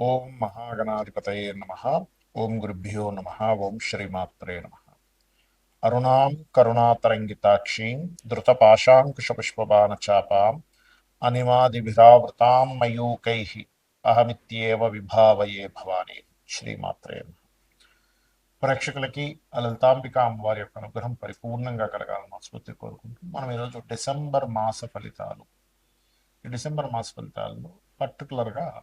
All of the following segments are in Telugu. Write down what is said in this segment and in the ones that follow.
ఓం మహాగణాధిపతయే నమ. ఓం గురుభ్యో నమ. ఓం శ్రీమాత్రే నమ. అరుణాం కరుణాతరంగితాక్షీం ధృతపాశాంకుశపుష్పబాణచాపాం అనిమాదిభిరావృతాం మయూకై. అహమిత్యేవ విభావయే భవానీ. శ్రీమాత్రే నమ. ప్రేక్షకులకి లలితాంబిక అమ్మవారి యొక్క అనుగ్రహం పరిపూర్ణంగా కలగాలని ఆసుపత్రి కోరుకుంటూ మనం ఈరోజు డిసెంబర్ మాస ఫలితాలు. ఈ డిసెంబర్ మాస ఫలితాల్లో పర్టికులర్గా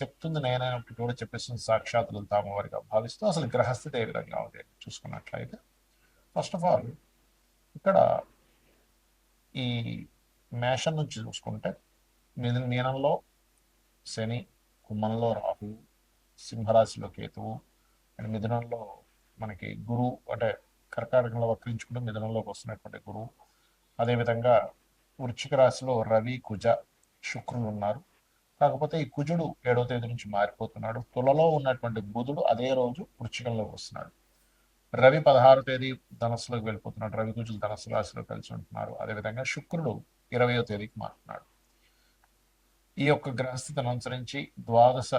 చెప్తుంది నేనైనప్పటికీ కూడా చెప్పేస్తుంది సాక్షాత్తులు లలితామవారిగా భావిస్తూ అసలు గ్రహస్థితి ఏ విధంగా ఉంది చూసుకున్నట్లయితే. ఫస్ట్ ఆఫ్ ఆల్ ఇక్కడ ఈ మేషం నుంచి చూసుకుంటే మిథున మీనంలో శని కుంభంలో రాహు సింహరాశిలో కేతువు అండ్ మిథునంలో మనకి గురువు అంటే కర్కాటకంలో వక్రించుకుంటూ మిథునంలోకి వస్తున్నటువంటి గురువు. అదేవిధంగా వృశ్చిక రాశిలో రవి కుజ శుక్రులు ఉన్నారు. కాకపోతే ఈ కుజుడు ఏడవ తేదీ నుంచి మారిపోతున్నాడు. తులలో ఉన్నటువంటి బుధుడు అదే రోజు వృశ్చికంలోకి వస్తున్నాడు. రవి పదహారో తేదీ ధనస్సులోకి వెళ్ళిపోతున్నాడు. రవి కుజులు ధనస్సు రాశిలో కలిసి ఉంటున్నారు. అదేవిధంగా శుక్రుడు ఇరవయో తేదీకి మారుతున్నాడు. ఈ యొక్క గ్రహస్థితిని అనుసరించి ద్వాదశ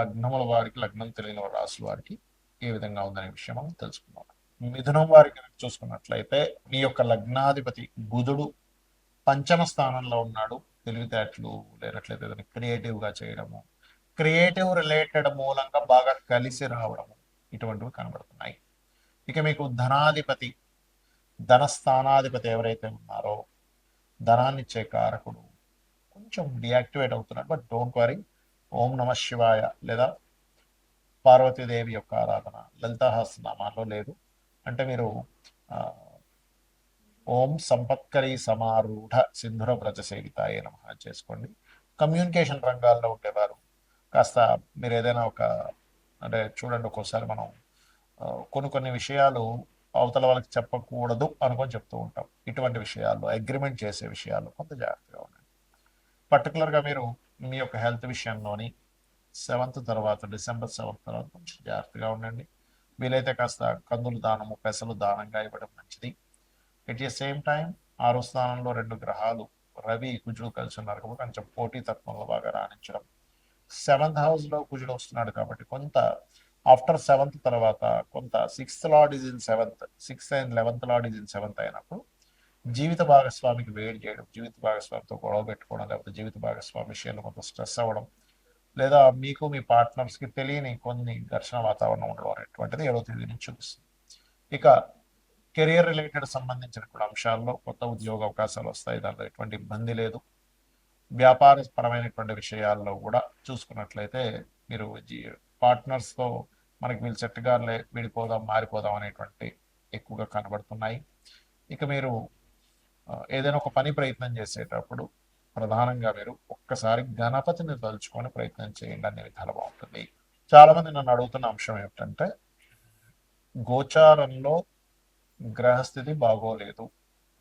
లగ్నముల వారికి లగ్నం తెలియని రాశుల వారికి ఏ విధంగా ఉందనే విషయం మనం తెలుసుకుందాం. మిథునం వారికి చూసుకున్నట్లయితే మీ యొక్క లగ్నాధిపతి బుధుడు పంచమ స్థానంలో ఉన్నాడు. తెలివితేటలు లేనట్లయితే దాన్ని క్రియేటివ్గా చేయడము క్రియేటివ్ రిలేటెడ్ మూలంగా బాగా కలిసి రావడము ఇటువంటివి కనబడుతున్నాయి. ఇక మీకు ధనాధిపతి ధనస్థానాధిపతి ఎవరైతే ఉన్నారో ధనాన్ని ఇచ్చే కారకుడు కొంచెం డియాక్టివేట్ అవుతున్నాడు. బట్ డోంట్ వరీ ఓం నమ శివాయ లేదా పార్వతీదేవి యొక్క ఆరాధన లలితాహాసనామాలో లేదు. అంటే మీరు ఓం సంపత్కరి సమారూఢ సింధుర వ్రజ సేవితాయ నమ చేసుకోండి. కమ్యూనికేషన్ రంగాల్లో ఉండేవారు. కాస్త మీరు ఏదైనా ఒక అంటే చూడండి ఒక్కోసారి మనం కొన్ని కొన్ని విషయాలు అవతల వాళ్ళకి చెప్పకూడదు అనుకొని చెప్తూ ఉంటాం. ఇటువంటి విషయాల్లో అగ్రిమెంట్ చేసే విషయాల్లో కొంత జాగ్రత్తగా ఉండండి. పర్టికులర్గా మీరు మీ యొక్క హెల్త్ విషయంలోని సెవెంత్ తర్వాత డిసెంబర్ సెవెంత్ తర్వాత కొంచెం జాగ్రత్తగా ఉండండి. వీలైతే కాస్త కందులు దానము పెసలు దానంగా ఇవ్వడం మంచిది. ఎట్ ది సేమ్ టైం ఆరో స్థానంలో రెండు గ్రహాలు రవి కుజుడు కలిసి ఉన్నారు కాబట్టి కొంచెం పోటీ తత్వంలో బాగా రాణించడం. సెవెంత్ హౌస్లో కుజుడు వస్తున్నాడు కాబట్టి కొంత ఆఫ్టర్ సెవెంత్ తర్వాత కొంత sixth lord is in seventh sixth and eleventh lord is in seventh అయినప్పుడు జీవిత భాగస్వామికి వేడి చేయడం జీవిత భాగస్వామితో గొడవ పెట్టుకోవడం లేకపోతే జీవిత భాగస్వామి విషయంలో కొంత స్ట్రెస్ అవ్వడం లేదా మీకు మీ పార్ట్నర్స్కి కి తెలియని కొన్ని ఘర్షణ వాతావరణం ఉండడం అనేటువంటిది ఏడో తేదీ నుంచి చూపిస్తుంది. ఇక కెరియర్ రిలేటెడ్ సంబంధించిన కూడా అంశాల్లో కొత్త ఉద్యోగ అవకాశాలు వస్తాయి. దాంట్లో ఎటువంటి ఇబ్బంది లేదు. వ్యాపార పరమైనటువంటి విషయాల్లో కూడా చూసుకున్నట్లయితే మీరు జీ- మనకి వీళ్ళు సెట్గా విడిపోదాం మారిపోదాం అనేటువంటి ఎక్కువగా కనబడుతున్నాయి. ఇక మీరు ఏదైనా ఒక పని ప్రయత్నం చేసేటప్పుడు ప్రధానంగా మీరు ఒక్కసారి గణపతిని తలుచుకొని ప్రయత్నం చేయండి. అనే విధాలు బాగుంటుంది. చాలామంది నన్ను అడుగుతున్న అంశం ఏమిటంటే గోచారంలో గ్రహస్థితి బాగోలేదు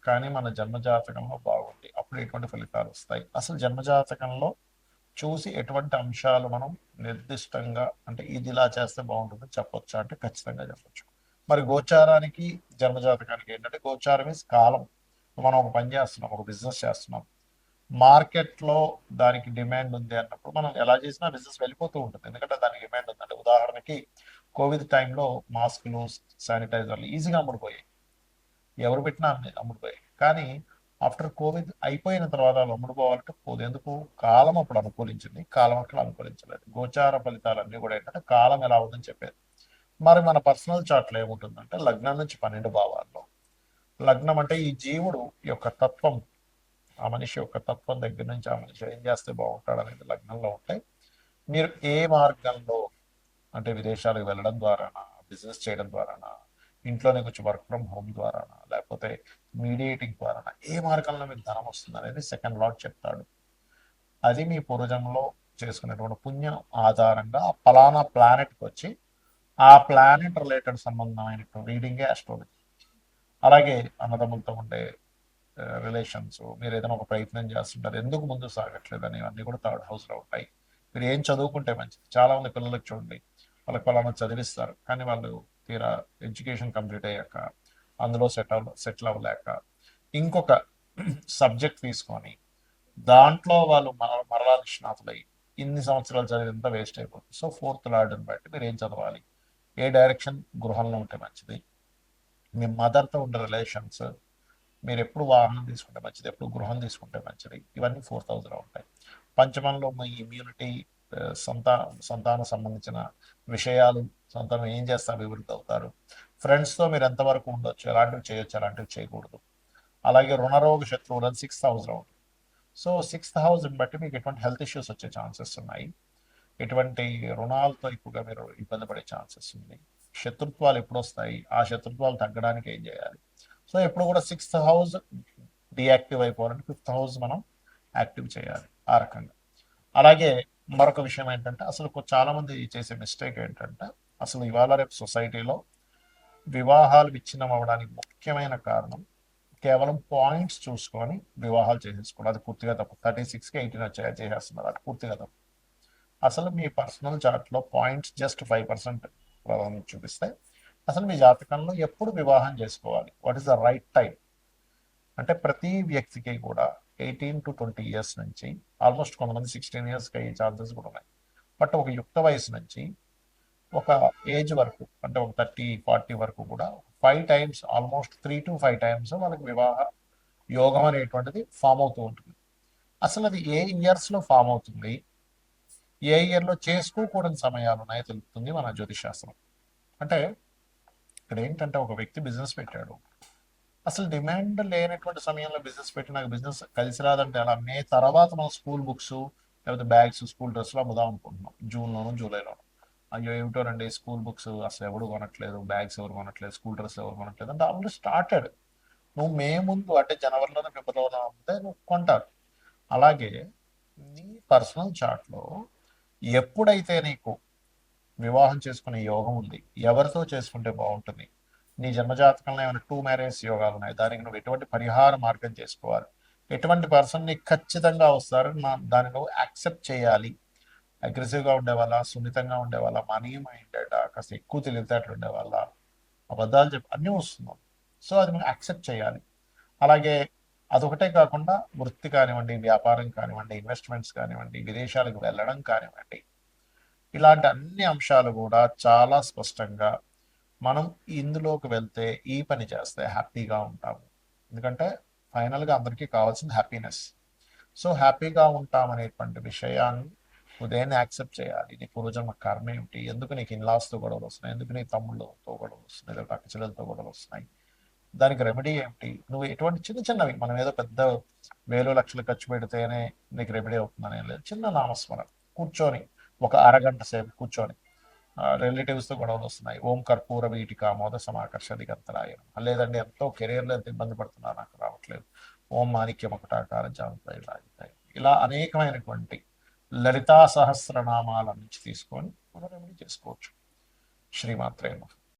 కానీ మన జన్మజాతకంలో బాగుంది. అప్పుడు ఎటువంటి ఫలితాలు వస్తాయి? అసలు జన్మజాతకంలో చూసి ఎటువంటి అంశాలు మనం నిర్దిష్టంగా అంటే ఇది ఇలా చేస్తే బాగుంటుంది చెప్పొచ్చు అంటే ఖచ్చితంగా చెప్పొచ్చు. మరి గోచారానికి జన్మజాతకానికి ఏంటంటే గోచారం మీన్స్ కాలం. మనం ఒక పని చేస్తున్నాం ఒక బిజినెస్ చేస్తున్నాం. మార్కెట్లో దానికి డిమాండ్ ఉంది అన్నప్పుడు మనం ఎలా చేసినా బిజినెస్ వెళ్ళిపోతూ ఉంటుంది. ఎందుకంటే దానికి డిమాండ్ ఉంది. అంటే ఉదాహరణకి కోవిడ్ టైంలో మాస్కులు శానిటైజర్లు ఈజీగా అమ్ముడిపోయాయి. ఎవరు పెట్టినా అమ్మి- అమ్ముడుపోయాయి కానీ ఆఫ్టర్ కోవిడ్ అయిపోయిన తర్వాత వాళ్ళు అమ్ముడుపోవాలంటే పోదు ఎందుకు కాలం అప్పుడు అనుకూలించింది. కాలం అక్కడ అనుకూలించలేదు. గోచార ఫలితాలన్నీ కూడా ఏంటంటే కాలం ఎలా ఉందని చెప్పేది. మరి మన పర్సనల్ చార్ట్లో ఏముంటుందంటే లగ్నం నుంచి పన్నెండు భావాల్లో. లగ్నం అంటే ఈ జీవుడు యొక్క తత్వం. ఆ మనిషి యొక్క తత్వం దగ్గర నుంచి ఆ మనిషి ఏం చేస్తే బాగుంటాడు అనేది లగ్నంలో ఉంటాయి మీరు ఏ మార్గంలో అంటే విదేశాలకు వెళ్ళడం ద్వారానా బిజినెస్ చేయడం ద్వారానా ఇంట్లోనే కొంచెం వర్క్ ఫ్రమ్ హోమ్ ద్వారానా లేకపోతే మీడియేటింగ్ ద్వారానా ఏ మార్గంలో మీకు ధనం వస్తుంది అనేది సెకండ్ లాట్ చెప్తాడు. అది మీ పూర్వజంలో చేసుకునేటువంటి పుణ్యం ఆధారంగా ఆ ఫలానా ప్లానెట్కి వచ్చి ఆ ప్లానెట్ రిలేటెడ్ సంబంధమైనటువంటి రీడింగే ఆస్ట్రాలజీ అలాగే అన్నదమ్ములతో ఉండే రిలేషన్స్ మీరు ఏదైనా ఒక ప్రయత్నం చేస్తుంటారు ఎందుకు ముందు సాగట్లేదు అని అన్నీ కూడా థర్డ్ హౌస్లో ఉంటాయి. మీరు ఏం చదువుకుంటే మంచిది. చాలా మంది పిల్లలకు చూడండి వాళ్ళకి పలానా చదివిస్తారు కానీ వాళ్ళు తీరా ఎడ్యుకేషన్ కంప్లీట్ అయ్యాక అందులో సెట్ అవ సెటిల్ అవ్వలేక ఇంకొక సబ్జెక్ట్ తీసుకొని దాంట్లో వాళ్ళు మర మరలా నిష్ణాతులై ఇన్ని సంవత్సరాలు చదివింత వేస్ట్ అయిపోతుంది. సో ఫోర్త్ లార్డ్ని బట్టి మీరు ఏం చదవాలి? ఏ డైరెక్షన్? గృహంలో ఉంటే మంచిది. మీ మదర్తో ఉండే రిలేషన్స్ మీరు ఎప్పుడు వాహనం తీసుకుంటే మంచిది ఎప్పుడు గృహం తీసుకుంటే మంచిది ఇవన్నీ ఫోర్త్ థౌజండ్లో ఉంటాయి. పంచమంలో మీ ఇమ్యూనిటీ సంతా సంతానం సంబంధించిన విషయాలు సంతానం ఏం చేస్తే అభివృద్ధి అవుతారు. ఫ్రెండ్స్తో మీరు ఎంతవరకు ఉండొచ్చు? ఎలాంటివి చేయొచ్చు? అలాంటివి చేయకూడదు. అలాగే రుణరోగ శత్రువులను సిక్స్త్ హౌస్లో ఉంటుంది సో సిక్స్త్ హౌస్ని బట్టి మీకు ఎటువంటి హెల్త్ ఇష్యూస్ వచ్చే ఛాన్సెస్ ఉన్నాయి. ఎటువంటి రుణాలతో ఎక్కువగా మీరు ఇబ్బంది పడే ఛాన్సెస్ ఉంది శత్రుత్వాలు ఎప్పుడు వస్తాయి? ఆ శత్రుత్వాలు తగ్గడానికి ఏం చేయాలి? సో ఎప్పుడు కూడా సిక్స్త్ హౌస్ డియాక్టివ్ అయిపోవాలంటే ఫిఫ్త్ హౌస్ మనం యాక్టివ్ చేయాలి ఆ రకంగా. అలాగే మరొక విషయం ఏంటంటే అసలు చాలా మంది చేసే మిస్టేక్ ఏంటంటే అసలు ఇవాళ రేపు సొసైటీలో వివాహాలు విచ్ఛిన్నం అవడానికి ముఖ్యమైన కారణం కేవలం పాయింట్స్ చూసుకొని వివాహాలు చేసేసుకోవడం. అది పూర్తిగా తప్పు. థర్టీ సిక్స్కి ఎయిటీన్ వచ్చాయి. చేసేస్తున్నారు. అది పూర్తిగా తప్పు. అసలు మీ పర్సనల్ చార్ట్లో పాయింట్స్ జస్ట్ ఫైవ్ పర్సెంట్ ప్రభావం చూపిస్తే అసలు మీ జాతకంలో ఎప్పుడు వివాహం చేసుకోవాలి? What is the right time అంటే ప్రతి వ్యక్తికి కూడా ఎయిటీన్ టు ట్వంటీ ఇయర్స్ నుంచి ఆల్మోస్ట్ కొంతమంది సిక్స్టీన్ ఇయర్స్కి అయ్యే ఛాన్సెస్ కూడా ఉన్నాయి. బట్ ఒక యుక్త వయసు నుంచి ఒక ఏజ్ వరకు అంటే ఒక థర్టీ ఫార్టీ వరకు కూడా five times almost three to five times వాళ్ళకి వివాహ యోగం అనేటువంటిది ఫామ్ అవుతూ ఉంటుంది. అసలు అది ఏ ఇయర్స్లో ఫామ్ అవుతుంది? ఏ ఇయర్లో చేసుకోకూడని సమయాలు ఉన్నాయో తెలుపుతుంది మన జ్యోతిషాస్త్రం అంటే ఇక్కడ ఏంటంటే ఒక వ్యక్తి బిజినెస్ పెట్టాడు. అసలు డిమాండ్ లేనటువంటి సమయంలో బిజినెస్ పెట్టి నాకు బిజినెస్ కలిసి రాదంటే అలా మే తర్వాత మనం స్కూల్ బుక్స్ లేకపోతే బ్యాగ్స్ స్కూల్ డ్రెస్లు అమ్ముదాం అనుకుంటున్నాం. జూన్లోను జూలైలోను. అయ్యో ఏమిటో రండి స్కూల్ బుక్స్ అసలు ఎవడు కొనట్లేదు బ్యాగ్స్ ఎవరు కొనట్లేదు స్కూల్ డ్రెస్ ఎవరు కొనట్లేదు అంటే ఆల్రెడీ స్టార్టెడ్. నువ్వు మే ముందు అంటే జనవరిలోనే ఫిబ్రవరిలో అమ్మితే నువ్వు కొంటారు. అలాగే నీ పర్సనల్ చార్ట్లో ఎప్పుడైతే నీకు వివాహం చేసుకునే యోగం ఉంది ఎవరితో చేసుకుంటే బాగుంటుంది నీ జన్మజాతకంలో ఏమైనా టూ మ్యారేజ్ యోగాలు ఉన్నాయి దానికి నువ్వు ఎటువంటి పరిహార మార్గం చేసుకోవాలి ఎటువంటి పర్సన్ నీకు ఖచ్చితంగా వస్తారు నా దాన్ని నువ్వు యాక్సెప్ట్ చేయాలి. అగ్రెసివ్గా ఉండే వాళ్ళ సున్నితంగా ఉండే వాళ్ళ మనీ కాస్త ఎక్కువ తెలివితేటలు ఉండే వాళ్ళ అబద్ధాలు చెప్పి అన్నీ వస్తున్నాం. సో అది మనం యాక్సెప్ట్ చేయాలి. అలాగే అదొకటే కాకుండా వృత్తి కానివ్వండి వ్యాపారం కానివ్వండి ఇన్వెస్ట్మెంట్స్ కానివ్వండి విదేశాలకు వెళ్ళడం కానివ్వండి ఇలాంటి అన్ని అంశాలు కూడా చాలా స్పష్టంగా మనం ఇందులోకి వెళ్తే ఈ పని చేస్తే హ్యాపీగా ఉంటాము. ఎందుకంటే ఫైనల్గా అందరికీ కావాల్సింది హ్యాపీనెస్. సో హ్యాపీగా ఉంటామనేటువంటి విషయాన్ని ఉదయాన్నే యాక్సెప్ట్ చేయాలి. నీ పూర్వజన్మ కర్మ ఏమిటి? ఎందుకు నీకు ఇన్లాస్తో గొడవలు వస్తున్నాయి? ఎందుకు నీ తమ్ముళ్ళతో గొడవలు వస్తున్నాయి? లేదా అక్క చెల్లెలతో గొడవలు వస్తున్నాయి? దానికి రెమెడీ ఏమిటి? నువ్వు ఎటువంటి చిన్న చిన్నవి మనం ఏదో పెద్ద వేలు లక్షలు ఖర్చు పెడితేనే నీకు రెమెడీ అవుతుందని లేదు. చిన్న నామస్మరణ. కూర్చొని ఒక అరగంట సేపు కూర్చొని రిలేటివ్స్తో గొడవలు వస్తున్నాయి. ఓం కర్పూర వీటిక మోద సమాకర్ష దిగంతరాయనం లేదండి ఎంతో కెరీర్లో ఎంత ఇబ్బంది పడుతున్నా నాకు రావట్లేదు. ఓం మాణిక్యం ఒకటాకార జాగ్రత్త ఇలా అనేకమైనటువంటి లలితా సహస్రనామాల నుంచి తీసుకొని మనం రెమెడీ చేసుకోవచ్చు. శ్రీమాత్రే